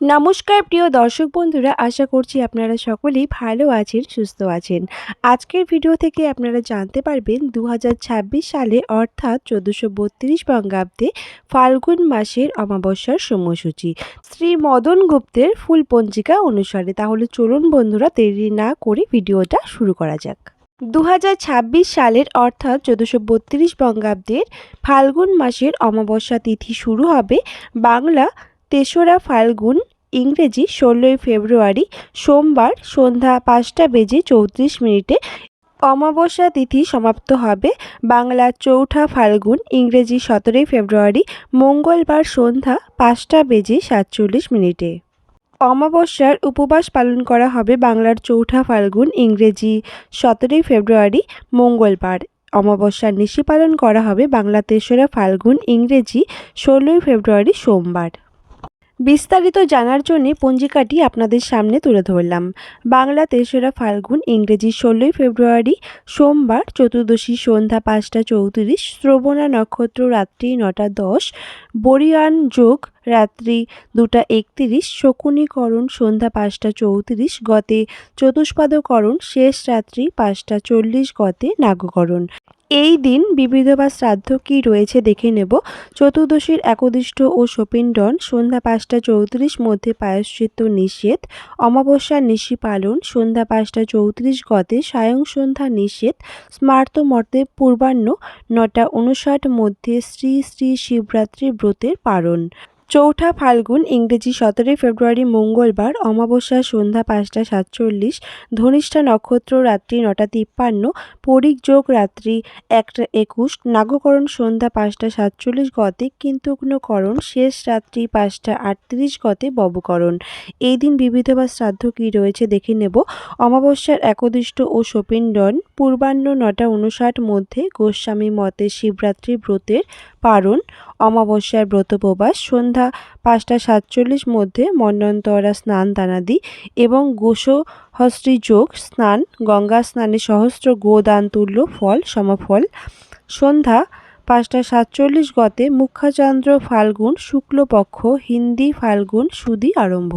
নমস্কার প্রিয় দর্শক বন্ধুরা, আশা করছি আপনারা সকলেই ভালো আছেন, সুস্থ আছেন। আজকের ভিডিও থেকে আপনারা জানতে পারবেন দু হাজার ছাব্বিশ সালে অর্থাৎ চোদ্দোশো বত্রিশ বঙ্গাব্দে ফাল্গুন মাসের অমাবস্যার সময়সূচি। শ্রী মদন গুপ্তের ফুল পঞ্জিকা অনুসারে তাহলে চলুন বন্ধুরা, দেরি না করে ভিডিওটা শুরু করা যাক। দু হাজার ছাব্বিশ সালের অর্থাৎ চোদ্দোশো বত্রিশ বঙ্গাব্দের ফাল্গুন মাসের অমাবস্যা তিথি শুরু হবে বাংলা তেসরা ফাল্গুন ইংরেজি ষোলোই ফেব্রুয়ারি সোমবার সন্ধ্যা পাঁচটা বেজে চৌত্রিশ মিনিটে অমাবস্যা তিথি সমাপ্ত হবে। বাংলা চৌঠা ফাল্গুন, ইংরেজি সতেরোই ফেব্রুয়ারি, মঙ্গলবার সন্ধ্যা পাঁচটা বেজে সাতচল্লিশ মিনিটে। অমাবস্যার উপবাস পালন করা হবে বাংলার চৌঠা ফাল্গুন, ইংরেজি সতেরোই ফেব্রুয়ারি, মঙ্গলবার। অমাবস্যার নিশি পালন করা হবে বাংলা তেসরা ফাল্গুন, ইংরেজি ষোলোই ফেব্রুয়ারি সোমবার। বিস্তারিত জানার জন্য পঞ্জিকাটি আপনাদের সামনে তুলে ধরলাম। বাংলা তেসরা ফাল্গুন ইংরেজি ষোলোই ফেব্রুয়ারি সোমবার চতুর্দশী সন্ধ্যা পাঁচটা চৌত্রিশ, শ্রবণা নক্ষত্র রাত্রি নটা দশ, বরিয়ান যোগ রাত্রি দুটা একত্রিশ, শকুনীকরণ সন্ধ্যা পাঁচটা চৌত্রিশ, গতে চতুষ্পাদকরণ শেষ রাত্রি পাঁচটা চল্লিশ, গতে নাগকরণ। এই দিন বিবিধ বা শ্রাদ্ধ কী রয়েছে দেখে নেব। চতুর্দশীর একদিষ্ট ও শপিণ্ডন সন্ধ্যা পাঁচটা চৌত্রিশ মধ্যে পায়শ্চিত্ত নিষেধ অমাবস্যার নিশি পালন, সন্ধ্যা পাঁচটা চৌত্রিশ গতে সায়ং সন্ধ্যা নিষেধ, স্মার্ত মর্তে পূর্বাহ্ন নটা উনষাট মধ্যে শ্রী শ্রী শিবরাত্রি ব্রতের পালন। চৌঠা ফাল্গুন ইংরেজি সতেরোই ফেব্রুয়ারি মঙ্গলবার, অমাবস্যা সন্ধ্যা পাঁচটা সাতচল্লিশ, ধনিষ্ঠা নক্ষত্র রাত্রি নটা তিপ্পান্ন, পরিক যোগ রাত্রি একটা একুশ, নাগকরণ সন্ধ্যা পাঁচটা সাতচল্লিশ গতে কিন্তুগ্নকরণ শেষ রাত্রি পাঁচটা আটত্রিশ গতে ববকরণ। এই দিন বিবিধ বা শ্রাদ্ধ কী রয়েছে দেখে নেব। অমাবস্যার একদিষ্ট ও শপিণ্ডন পূর্বাহ্ন নটা উনষাট মধ্যে গোস্বামী মতে শিবরাত্রি ব্রতের পারণ, অমাবস্যার ব্রতপ্রবাস, সন্ধ্যা পাঁচটা সাতচল্লিশ মধ্যে মন্নন্তরা স্নান দানাদি এবং গোসহস্রী যোগ স্নান, গঙ্গা স্নানে সহস্র গোদান তুল্য ফল, সমফল। সন্ধ্যা পাঁচটা সাতচল্লিশ গতে মুখ্যচন্দ্র ফাল্গুন শুক্লপক্ষ, হিন্দি ফাল্গুন সুদি আরম্ভ।